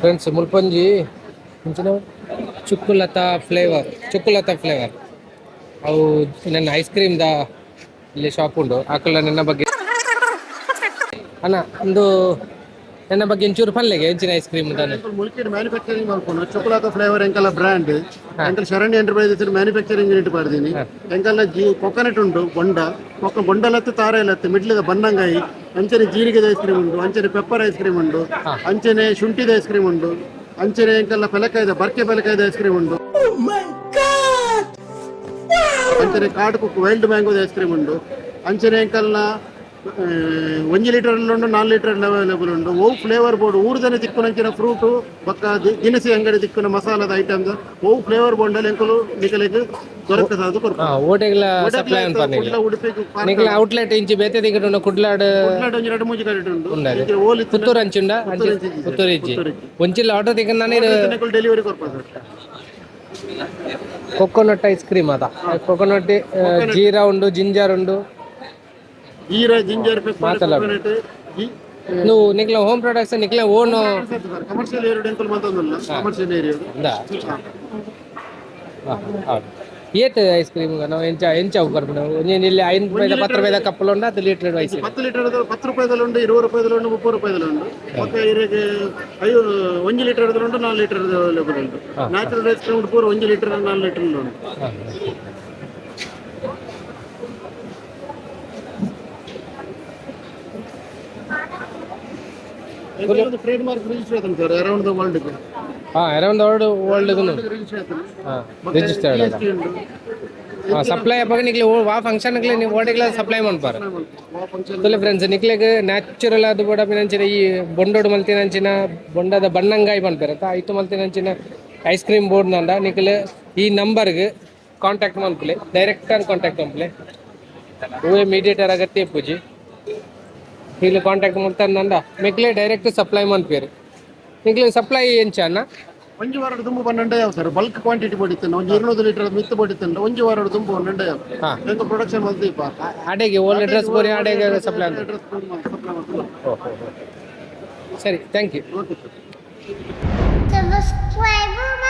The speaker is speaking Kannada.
ಫ್ರೆಂಡ್ಸ್ ಮುಲ್ಪಂಜಿ ಮುಂಚಿನ ಚುಕ್ಕುಲತ ಫ್ಲೇವರ್ ಚುಕ್ಕುಲತ ಫ್ಲೇವರ್ ಅವು ನನ್ನ ಐಸ್ ಕ್ರೀಮ್ದ ಇಲ್ಲಿ ಶಾಪ್ ಉಂಡು ಆಕಳ ನನ್ನ ಬಗ್ಗೆ. ಅಣ್ಣ ಒಂದು ನನ್ನ ಬಗ್ಗೆ ಒಂಚೂರು ಪಲ್ಲೆಗೆ ಹೆಂಚಿನ ಐಸ್ ಕ್ರೀಮ್ ಮುಲ್ಕಿಡ್ ಮ್ಯಾನುಫ್ಯಾಕ್ಚರಿಂಗ್ ಮಾಡ್ಕೊಂಡು ಚೊಕೊಲಾತ ಫ್ಲೇವರ್ ಎಂಕಲ್ಲ ಬ್ರ್ಯಾಂಡ್ ಎಂಕಲ್ ಶರಣಿ ಎಂಟರ್ಪ್ರೈಸಸ್ ಮ್ಯಾನುಫ್ಯಾಕ್ಚರಿಂಗ್ ಯೂನಿಟ್ ಮಾಡಿದೀನಿ ಎಂಕಲ್ಲ ಜಿ ಕೊಕೊನಟ್ ಉಂಟು ಬೊಂಡ ಕೊಕ್ಕ ಬೊಂಡಲತ್ತು ತಾರೆಲತ್ತು ಮಿಡ್ಲಿದ ಬನ್ನಂಗಾಯಿ ಅಂಚನೆ ಜೀರಿಗೆದ ಐಸ್ ಕ್ರೀಮ್ ಉಂಟು ಅಂಚನೆ ಪೆಪ್ಪರ್ ಐಸ್ ಕ್ರೀಮ್ ಉಂಟು ಅಂಚನೆ ಶುಂಠಿದ ಐಸ್ ಕ್ರೀಮ್ ಉಂಟು ಅಂಚನೆ ಎಂಕಲ್ಲ ಪೆಲಕಾಯ್ದ ಬರ್ಕೆ ಪೆಲಕಾಯ್ದ ಐಸ್ ಕ್ರೀಮ್ ಉಂಟು ಅಂಚನೆ ಕಾಡು ಕುಕ್ಕು ವೈಲ್ಡ್ ಮ್ಯಾಂಗೋದ ಐಸ್ ಕ್ರೀಮ್ ಉಂಟು ಅಂಚನೆ ಎಂಕಲ್ನ ಆ, ಒಂಜಿ ಲೀಟರ್ ಉಂಟು ನಾಲ್ ಲೀಟರ್ ಅವೈಲೇಬಲ್ ಉಂಟು. ಓ ಫ್ಲೇವರ್ ಬೋರ್ಡ್ ಊರ್ದನೆ ತಿಕ್ಕುನಂಚಿನ ಫ್ರೂಟು ಬೊಕ್ಕ ದಿನಸಿ ಅಂಗಡಿ ತಿಕ್ಕುನ ಮಸಾಲದ ಐಟಮ್ ಓ ಫ್ಲೇವರ್ ಬೋರ್ಡ್ ಎಂಕಲು ನಿಕಲಿಗೆ ದೊರಕದ ಅದು ಕೊರ್ಪು. ಹಾಂ ಓಟೆಗಳ ಸಪ್ಲೈ ಉಡುಪಿಗೆ ಔಟ್ಲೆಟ್ ಇಂಚಿ ಬೇತೆ ದಿಗಡು ಕುಡ್ಲಾಡ್ ಕುಡ್ಲಾಡ್ ಒಂಜಿ ಎರಡು ಮೂಜಿ ಕರೆಕ್ಟ್ ಉಂಟು. ಓಲಿ ಪುತ್ತೂರು ಅಂಚುಂಡ ಅಂಚಿ ಪುತ್ತೂರು ಇಂಚಿ. ಒಂಚಿಲ್ಲ ಆರ್ಡರ್ ತಿಕ್ಕ ಇದು ಡೆಲಿವರಿ ಕೊರ್ಪದು ಕೊಕೊನಟ್ ಐಸ್ ಕ್ರೀಮ್ ಅದ. ಕೊಕೊನಟ್ ಜೀರಾ ಉಂಡು ಜಿಂಜರ್ ಉಂಡು. ಜೀರಾ జింజర్. ಕೋಕೋನಟ್ ನೀವು ನಿಕ್ಲ ಹೋಮ್ ಪ್ರಾಡಕ್ಟ್ಸ್ ನಿಕ್ಲ ಓನ್ ಕಮರ್ಷಿಯಲ್ ಏರಿಯಾ ಎಂಕಲ್ ಮಾತೊಂದಲ್ಲ ಕಮರ್ಷಿಯಲ್ ಏರಿಯಾ ಏತ್ ಐಸ್ ಕ್ರೀಮ್ ನಾವು ಎಂಚ ಎಂಚ ಉಕ್ಕರ್ ಬರ್ಬೋದು ಒಂಜೇನು ಇಲ್ಲಿ ಐದು ರೂಪಾಯಿದ ಪತ್ತು ರೂಪಾಯಿದ ಕಪ್ಪಲು ಉಂಡು ಅದು ಲೀಟರ್ ವಯಸ್ಸು ಪತ್ತು ಲೀಟರ್ ಪತ್ತು ರೂಪಾಯಿದಲ್ಲಿ ಉಂಟು ಇರುವತ್ತು ರೂಪಾಯಿದಲ್ಲಿ ಉಂಟು ಮುಪ್ಪತ್ತು ರೂಪಾಯಿದಲ್ಲಿ ಉಂಟು ಮತ್ತೆ ಇದಕ್ಕೆ ಐದು ಒಂದು ಲೀಟರ್ ಉಂಟು ನಾಲ್ಕು ಲೀಟರ್ ಉಂಟು ನ್ಯಾಚುರಲ್ ಐಸ್ ಕ್ರೀಮ್ ಪೂರ ಒಂದು ಲೀಟರ್ ನಾಲ್ಕು ಲೀಟರ್ ಉಂಟು ರಿಜಿಸ್ಟರ್ಡ್ ಅದ ಹಾಂ ಸಪ್ಲೈ ಅಪ್ಪಾಗ ನಿಕ್ಲಿ ಆ ಫಂಕ್ಷನ್ಗೆ ನೀವು ಓಡಿಗ್ಲ ಸಪ್ಲೈ ಮಾಡ್ಪಾರ ತುಲೆ ಫ್ರೆಂಡ್ಸ್ ನಿಕ್ಲೆಗ್ ನ್ಯಾಚುರಲ್ ಅದು ಕೂಡ ಪಿನಂಚಿನ ಈ ಬೊಂಡೋಡು ಮಲ್ತಿನಂಚಿನ ಬೊಂಡದ ಬಣ್ಣಂಗಾಯಿ ಬಂದ್ಬಿರತ್ತ ಐತು ಮಲ್ತಿನಂಚಿನ ಐಸ್ ಕ್ರೀಮ್ ಬೋರ್ಡ್ ನಂದ ನಿಕ್ಲೆ ಈ ನಂಬರ್ಗೆ ಕಾಂಟ್ಯಾಕ್ಟ್ ಮನ್ಪುಲೆ ಡೈರೆಕ್ಟ್ ಆಗಿ ಕಾಂಟ್ಯಾಕ್ಟ್ ಮನ್ಪುಲೆ ಹೂವೇ ಮೀಡಿಯೇಟರ್ ಅಗತ್ಯ ಪೂಜಿ. ಇಲ್ಲಿ ಕಾಂಟ್ಯಾಕ್ಟ್ ಮಾಡ್ತಾರೆ ನಂದ. ಮಿಕ್ಲೆ ಡೈರೆಕ್ಟ್ ಸಪ್ಲೈ మనిపేరు మిక్లే ಸಪ್ಲೈ ఏంచ అన్న ಒಂಜಿ ವಾರ ದುಂಬು ಪನ್ನಂಡ ಯಾವ ಸರ್ ಬಲ್ಕ್ ಕ್ವಾಂಟಿಟಿ ಪಡಿತೇನೆ ಒಂದು ಇರುನೂರು ಲೀಟರ್ ಮಿತ್ತು ಪಡಿತೇನೆ ಒಂಜಿ ವಾರ ತುಂಬ ಪನ್ನಂಡ ಯಾವ ಎಂತ ಪ್ರೊಡಕ್ಷನ್ ಬಂತು ಇಪ್ಪ? ಅಡೆಗೆ ಓಲ್ ಡ್ರೆಸ್ ಬೋರಿ ಅಡೆಗೆ ಸಪ್ಲೈ ಅಂತ. ಸರಿ ಥ್ಯಾಂಕ್ ಯು ಸಬ್ಸ್ಕ್ರೈಬ್